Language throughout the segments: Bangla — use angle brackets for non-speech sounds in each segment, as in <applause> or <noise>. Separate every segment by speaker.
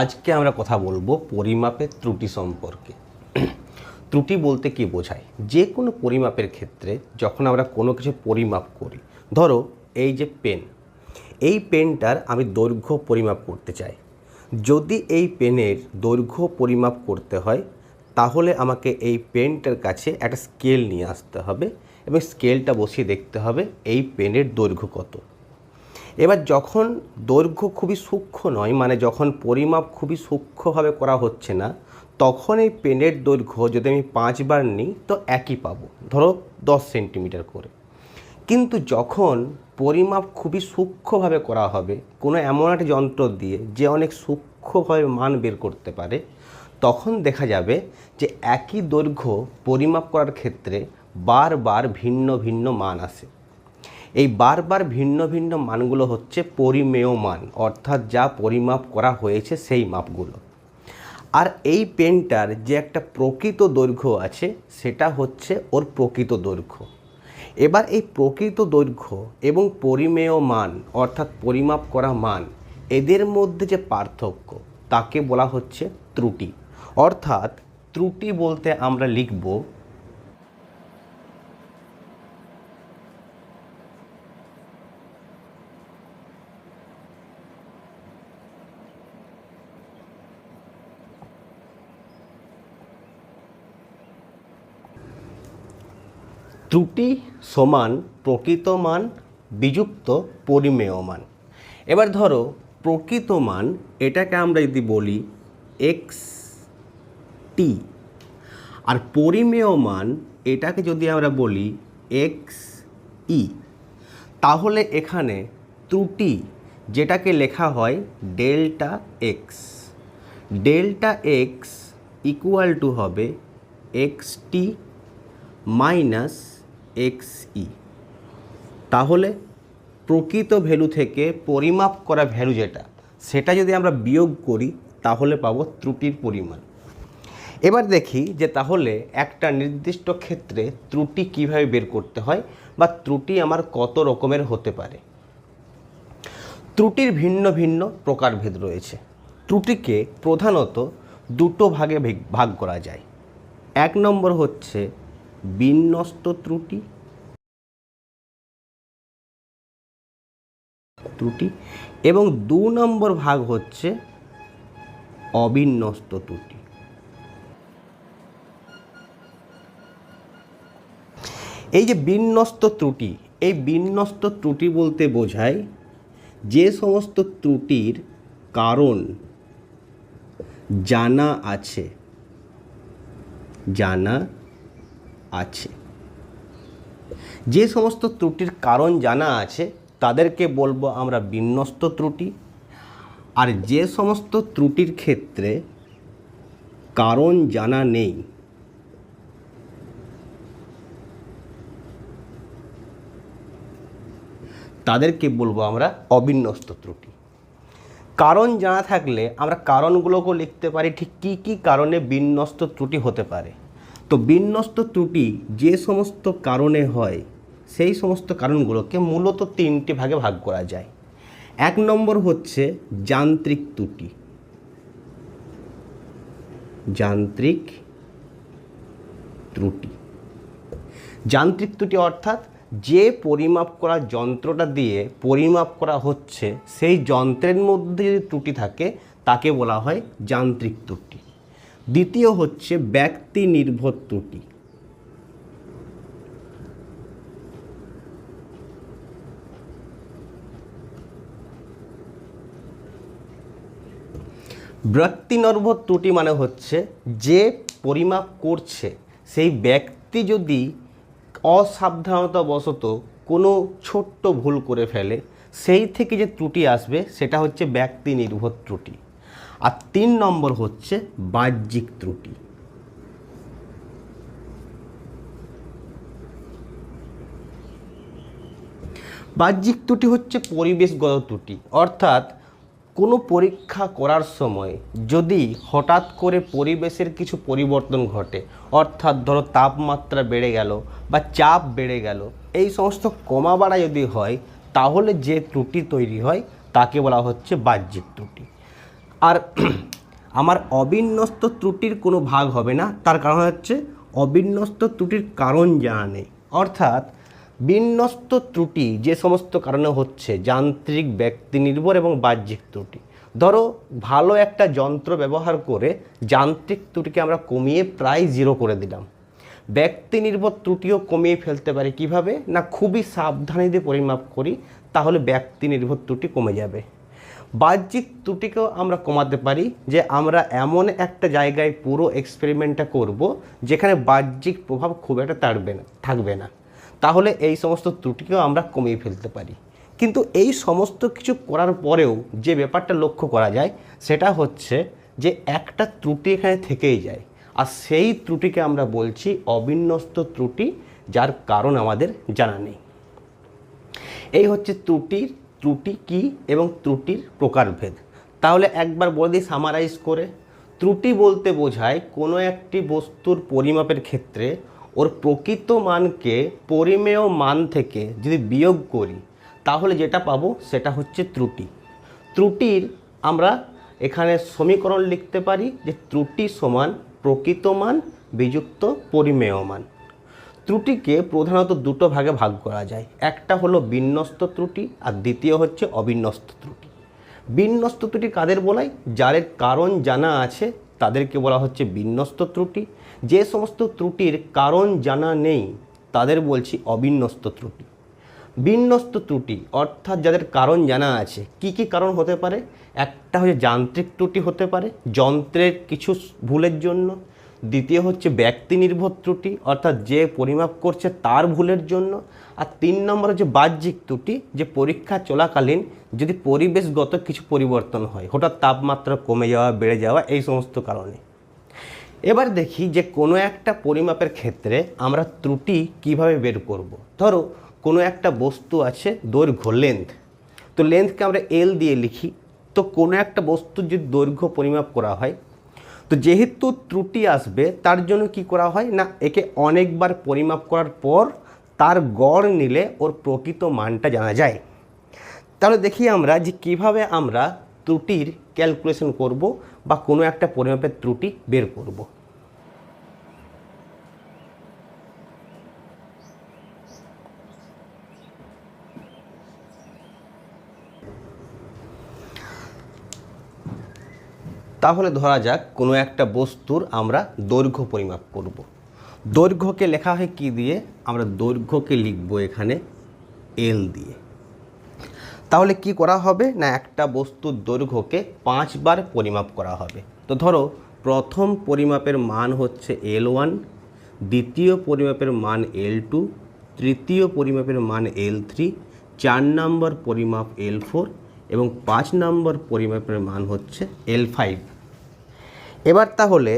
Speaker 1: আজকে আমরা কথা বলব পরিমাপের ত্রুটি সম্পর্কে। ত্রুটি বলতে কি বোঝায়? যে কোনো পরিমাপের ক্ষেত্রে যখন আমরা কোনো কিছু পরিমাপ করি, ধরো এই যে পেন, এই পেনটার আমি দৈর্ঘ্য পরিমাপ করতে চাই। যদি এই পেনের দৈর্ঘ্য পরিমাপ করতে হয়, তাহলে আমাকে এই পেনটার কাছে একটা স্কেল নিয়ে আসতে হবে এবং স্কেলটা বসিয়ে দেখতে হবে এই পেনের দৈর্ঘ্য কত। এবার যখন দৈর্ঘ্য খুবই সূক্ষ্ম নয় মানে যখন পরিমাপ খুবই সূক্ষ্মভাবে করা হচ্ছে না, তখন এই পেনের দৈর্ঘ্য যদি আমি পাঁচবার নিই, তো একই পাবো। ধরো দশ সেন্টিমিটার করে। কিন্তু যখন পরিমাপ খুবই সূক্ষ্মভাবে করা হবে, কোনো এমন একটা যন্ত্র দিয়ে যে অনেক সূক্ষ্মভাবে মান বের করতে পারে, তখন দেখা যাবে যে একই দৈর্ঘ্য পরিমাপ করার ক্ষেত্রে বারবার ভিন্ন ভিন্ন মান আসে। এই বারবার ভিন্ন ভিন্ন মানগুলো হচ্ছে পরিমেয় মান অর্থাৎ যা পরিমাপ করা হয়েছে সেই মাপগুলো। আর এই পেনটার যে একটা প্রকৃত দৈর্ঘ্য আছে, সেটা হচ্ছে ওর প্রকৃত দৈর্ঘ্য। এবার এই প্রকৃত দৈর্ঘ্য এবং পরিমেয় মান অর্থাৎ পরিমাপ করা মান, এদের মধ্যে যে পার্থক্য, তাকে বলা হচ্ছে ত্রুটি। অর্থাৎ ত্রুটি বলতে আমরা লিখব ত্রুটি সমান প্রকৃত মান, বিযুক্ত পরিমেয় মান। এবার ধরো, প্রকৃত মান, এটাকে আমরা যদি বলি এক্স টি। আর পরিমেয় মান, এটাকে যদি আমরা বলি এক্স ই। তাহলে এখানে ত্রুটি, যেটাকে লেখা হয় delta X. Delta X equal to হবে X T minus X E. তাহলে প্রকৃত ভ্যালু থেকে পরিমাপ করা ভ্যালু যেটা, সেটা যদি আমরা বিয়োগ করি, তাহলে পাবো ত্রুটির পরিমাণ। এবার দেখি যে তাহলে একটা নির্দিষ্ট ক্ষেত্রে ত্রুটি কীভাবে বের করতে হয় বা ত্রুটি আমার কত রকমের হতে পারে। ত্রুটির ভিন্ন ভিন্ন প্রকারভেদ রয়েছে। ত্রুটিকে প্রধানত দুটো ভাগে ভেগ- করা যায়। এক নম্বর হচ্ছে বিন্যস্ত ত্রুটি। ত্রুটি। এবং দু নম্বর ভাগ হচ্ছে অবিন্যস্ত ত্রুটি। এই যে বিন্যস্ত ত্রুটি, এই বিন্যস্ত ত্রুটি বলতে বোঝায় যে সমস্ত ত্রুটির কারণ জানা আছে। জানা আছে। যে সমস্ত ত্রুটির কারণ জানা আছে, তাদেরকে বলব আমরা বিন্যস্ত ত্রুটি। আর যে সমস্ত ত্রুটির ক্ষেত্রে কারণ জানা নেই, তাদেরকে বলব আমরা অবিন্যস্ত ত্রুটি। কারণ জানা থাকলে আমরা কারণগুলোকেও লিখতে পারি, ঠিক কী কী কারণে বিন্যস্ত ত্রুটি হতে পারে। তো বিন্যস্ত ত্রুটি যে সমস্ত কারণে হয়, সেই সমস্ত কারণগুলোকে মূলত তিনটি ভাগে ভাগ করা যায়। এক নম্বর হচ্ছে যান্ত্রিক ত্রুটি। যান্ত্রিক ত্রুটি। যান্ত্রিক ত্রুটি অর্থাৎ যে পরিমাপ করা যন্ত্রটা দিয়ে পরিমাপ করা হচ্ছে, সেই যন্ত্রের মধ্যে যদি ত্রুটি থাকে, তাকে বলা হয় যান্ত্রিক ত্রুটি। দ্বিতীয় হচ্ছে ব্যক্তি নির্ভর ত্রুটি। ব্যক্তি নির্ভর ত্রুটি মানে হচ্ছে যে পরিমাপ করছে, সেই ব্যক্তি যদি অসাবধানতাবশত কোনো ছোট্ট ভুল করে ফেলে, সেই থেকে যে ত্রুটি আসবে সেটা হচ্ছে ব্যক্তি নির্ভর ত্রুটি। আর তিন নম্বর হচ্ছে বাহ্যিক ত্রুটি। বাহ্যিক ত্রুটি হচ্ছে পরিবেশগত ত্রুটি, অর্থাৎ কোনো পরীক্ষা করার সময় যদি হঠাৎ করে পরিবেশের কিছু পরিবর্তন ঘটে, অর্থাৎ ধরো তাপমাত্রা বেড়ে গেল বা চাপ বেড়ে গেল, এই সমস্ত কমা বাড়া যদি হয়, তাহলে যে ত্রুটি তৈরি হয়, তাকে বলা হচ্ছে বাহ্যিক ত্রুটি। আর <clears throat> আমার অবিন্যস্ত ত্রুটির কোনো ভাগ হবে না। তার কারণ হচ্ছে অবিন্যস্ত ত্রুটির কারণ জানা। নেই অর্থাৎ বিন্যস্ত ত্রুটি যে সমস্ত কারণে হচ্ছে, যান্ত্রিক ব্যক্তি নির্ভর এবং বাহ্যিক ত্রুটি। ধরো, ভালো একটা যন্ত্র ব্যবহার করে যান্ত্রিক ত্রুটিকে আমরা কমিয়ে প্রায় জিরো করে দিলাম। ব্যক্তি নির্ভর ত্রুটিও কমিয়ে ফেলতে পারি কীভাবে? না খুবই সাবধানে পরিমাপ করি, তাহলে ব্যক্তি নির্ভর ত্রুটি কমে যাবে। বাহ্যিক ত্রুটিকেও আমরা কমাতে পারি যে আমরা এমন একটা জায়গায় পুরো এক্সপেরিমেন্টটা করব যেখানে বাহ্যিক প্রভাব খুব একটা তাড়বে না, থাকবে না। তাহলে এই সমস্ত ত্রুটিকেও আমরা কমিয়ে ফেলতে পারি। কিন্তু এই সমস্ত কিছু করার পরেও যে ব্যাপারটা লক্ষ্য করা যায়, সেটা হচ্ছে যে একটা ত্রুটি এখানে থেকেই যায়। আর সেই ত্রুটিকে আমরা বলছি অবিন্যস্ত ত্রুটি, যার কারণ আমাদের জানা নেই। এই হচ্ছে ত্রুটির ত্রুটি কি এবং ত্রুটির প্রকারভেদ? তাহলে একবার বলে দিই সামারাইজ করে। ত্রুটি বলতে বোঝায় কোনো একটি বস্তুর পরিমাপের ক্ষেত্রে ওর প্রকৃত মানকে পরিমেয় মান থেকে যদি বিয়োগ করি, তাহলে যেটা পাবো সেটা হচ্ছে ত্রুটি। ত্রুটির আমরা এখানে সমীকরণ লিখতে পারি যে ত্রুটি সমান প্রকৃত মান বিযুক্ত পরিমেয় মান। ত্রুটিকে প্রধানত দুটো ভাগে ভাগ করা যায়। একটা হলো বিন্যস্ত ত্রুটি আর দ্বিতীয় হচ্ছে অবিন্যস্ত ত্রুটি। বিন্যস্ত ত্রুটি কাদের বলাই? যাদের কারণ জানা আছে, তাদেরকে বলা হচ্ছে বিন্যস্ত ত্রুটি। যে সমস্ত ত্রুটির কারণ জানা নেই, তাদের বলছি অবিন্যস্ত ত্রুটি। বিন্যস্ত ত্রুটি, অর্থাৎ যাদের কারণ জানা আছে, কি কি কারণ হতে পারে? একটা হচ্ছে যান্ত্রিক ত্রুটি হতে পারে, যন্ত্রের কিছু ভুলের জন্য দ্বিতীয় হচ্ছে ব্যক্তি নির্ভর ত্রুটি, অর্থাৎ যে পরিমাপ করছে তার ভুলের জন্য। আর তিন নম্বর হচ্ছে বাহ্যিক ত্রুটি, যে পরীক্ষা চলাকালীন যদি পরিবেশগত কিছু পরিবর্তন হয়, হঠাৎ তাপমাত্রা কমে যাওয়া, বেড়ে যাওয়া, এই সমস্ত কারণে। এবার দেখি যে কোনো একটা পরিমাপের ক্ষেত্রে আমরা ত্রুটি কীভাবে বের করব। ধরো, কোনো একটা বস্তু আছে দৈর্ঘ্য লেন্থ তো লেন্থকে আমরা এল দিয়ে লিখি। তো কোনো একটা বস্তুর যদি দৈর্ঘ্য পরিমাপ করা হয় তো যেহেতু ত্রুটি আসবে, তার জন্য কি করা হয়? না, একে অনেকবার পরিমাপ করার পর তার গড় নিলে ওর প্রকৃত মানটা জানা যায়। তাহলে দেখি আমরা যে কীভাবে আমরা ত্রুটির ক্যালকুলেশন করব বা কোনো একটা পরিমাপের ত্রুটি বের করব। তাহলে ধরা যাক কোনো একটা বস্তুর আমরা দৈর্ঘ্য পরিমাপ করব। দৈর্ঘ্যকে লেখা হয় কি দিয়ে? আমরা দৈর্ঘ্যকে লিখব এখানে এল দিয়ে। তাহলে কি করা হবে? না, একটা বস্তুর দৈর্ঘ্যকে পাঁচবার পরিমাপ করা হবে। তো ধরো, প্রথম পরিমাপের মান হচ্ছে এল ওয়ান দ্বিতীয় পরিমাপের মান এল টু তৃতীয় পরিমাপের মান এল থ্রি চার নম্বর পরিমাপ এল ফোর এবং পাঁচ নম্বর পরিমাপের মান হচ্ছে এল ফাইভ এবার তাহলে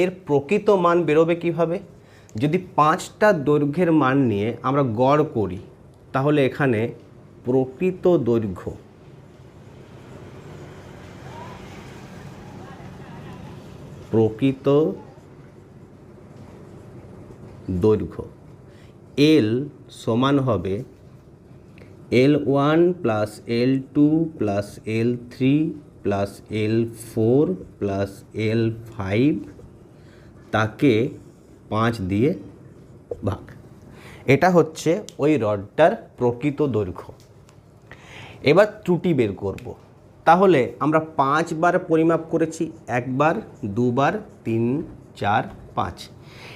Speaker 1: এর প্রকৃত মান বেরোবে কীভাবে? যদি পাঁচটা দৈর্ঘ্যের মান নিয়ে আমরা গড় করি, তাহলে এখানে প্রকৃত দৈর্ঘ্য প্রকৃত দৈর্ঘ্য এল সমান হবে L one plus L two plus L three plus L four plus L five তাকে পাঁচ দিয়ে ভাগ। এটা হচ্ছে ওই রডটার প্রকৃত দৈর্ঘ্য। এবার ত্রুটি বের করব। তাহলে আমরা পাঁচবার পরিমাপ করেছি একবার দুবার তিন, চার, পাঁচ।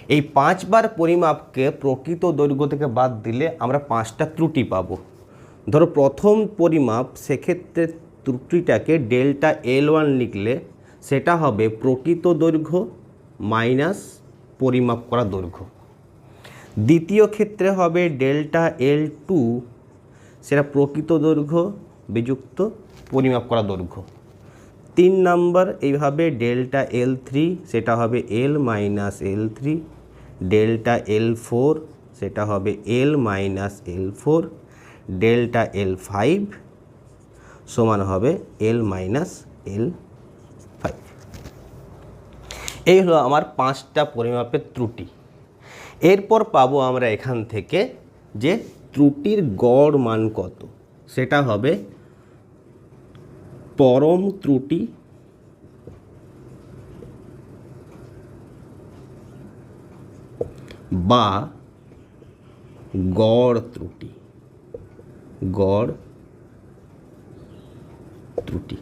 Speaker 1: এই পাঁচবার পরিমাপকে প্রকৃত দৈর্ঘ্য থেকে বাদ দিলে আমরা পাঁচটা ত্রুটি পাবো। ধরো প্রথম পরিমাপ সেক্ষেত্রে ত্রুটিটাকে ডেল্টা এল ওয়ান লিখলে সেটা হবে প্রকৃত দৈর্ঘ্য মাইনাস পরিমাপ করা দৈর্ঘ্য। দ্বিতীয় ক্ষেত্রে হবে ডেল্টা এল টু সেটা প্রকৃত দৈর্ঘ্য বিযুক্ত পরিমাপ করা দৈর্ঘ্য। তিন নম্বর এইভাবে ডেল্টা এল থ্রি সেটা হবে L minus L three delta L four সেটা হবে L minus L four delta L five সমান হবে এল মাইনাস এল ফাইভ এই হলো আমার পাঁচটা পরিমাপের ত্রুটি। এরপর পাবো আমরা এখান থেকে যে ত্রুটির গড় মান কত। সেটা হবে পরম ত্রুটি বা গড় ত্রুটি। গড় ত্রুটি।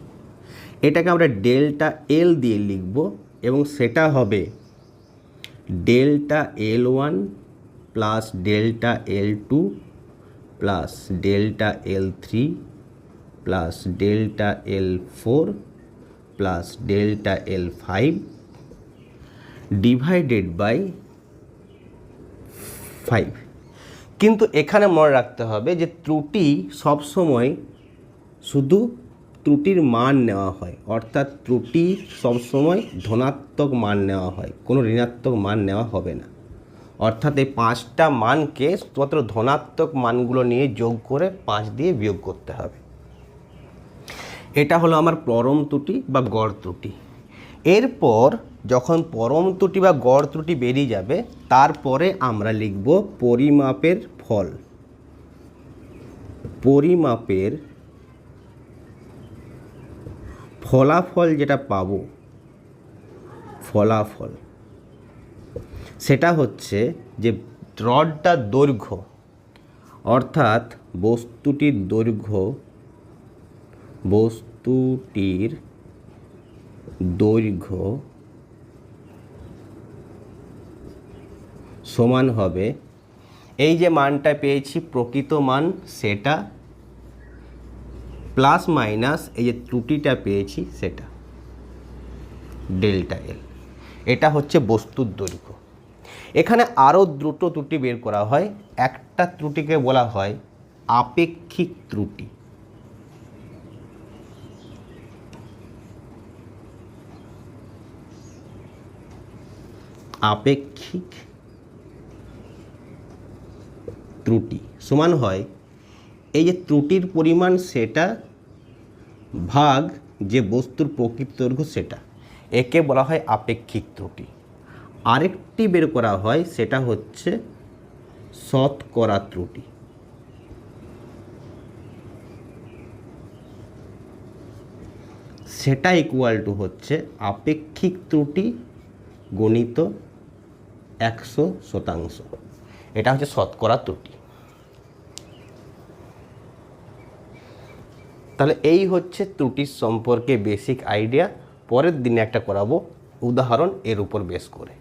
Speaker 1: এটাকে আমরা ডেল্টা এল দিয়ে লিখব এবং সেটা হবে delta L one plus delta L two plus delta L three plus delta L four plus delta L five divided by five. কিন্তু এখানে মনে রাখতে হবে যে ত্রুটি সবসময় শুধু ত্রুটির মান নেওয়া হয়। অর্থাৎ ত্রুটি সবসময় ধনাত্মক মান নেওয়া হয়, কোনো ঋণাত্মক মান নেওয়া হবে না। অর্থাৎ এই পাঁচটা মানকে শুধুমাত্র ধনাত্মক মানগুলো নিয়ে যোগ করে পাঁচ দিয়ে বিয়োগ করতে হবে। এটা হলো আমার পরম ত্রুটি বা গড় ত্রুটি। এরপর যখন পরম ত্রুটি বা গড় ত্রুটি বেরিয়ে যাবে, তারপরে আমরা লিখব পরিমাপের ফল। পরিমাপের ফলাফল যেটা পাবো, ফলাফল, সেটা হচ্ছে যে রডটার দৈর্ঘ্য, অর্থাৎ বস্তুটির দৈর্ঘ্য বস্তুটির দৈর্ঘ্য সমান হবে, এই যে মানটা পেয়েছি, প্রকৃত মান সেটা প্লাস মাইনাস এই যে ত্রুটিটা পেয়েছি সেটা, ডেল্টা এল। এটা হচ্ছে বস্তুর দৈর্ঘ্য। এখানে আরও দ্রুত ত্রুটি বের করা হয়। একটা ত্রুটিকে বলা হয় আপেক্ষিক ত্রুটি। আপেক্ষিক ত্রুটি। সমান হয় এই যে ত্রুটির পরিমাণ সেটা ভাগ যে বস্তুর প্রকৃত দৈর্ঘ্য সেটা, একে বলা হয় আপেক্ষিক ত্রুটি। আরেকটি বের করা হয় সেটা হচ্ছে শতকরা ত্রুটি। সেটা ইকুয়াল টু হচ্ছে আপেক্ষিক ত্রুটি গণিত একশো শতাংশ। এটা হচ্ছে শতকরা ত্রুটি। তাহলে এই হচ্ছে ত্রুটির সম্পর্কে বেসিক আইডিয়া পরের দিনে একটা করাবো। উদাহরণ এর উপর বেশ করে।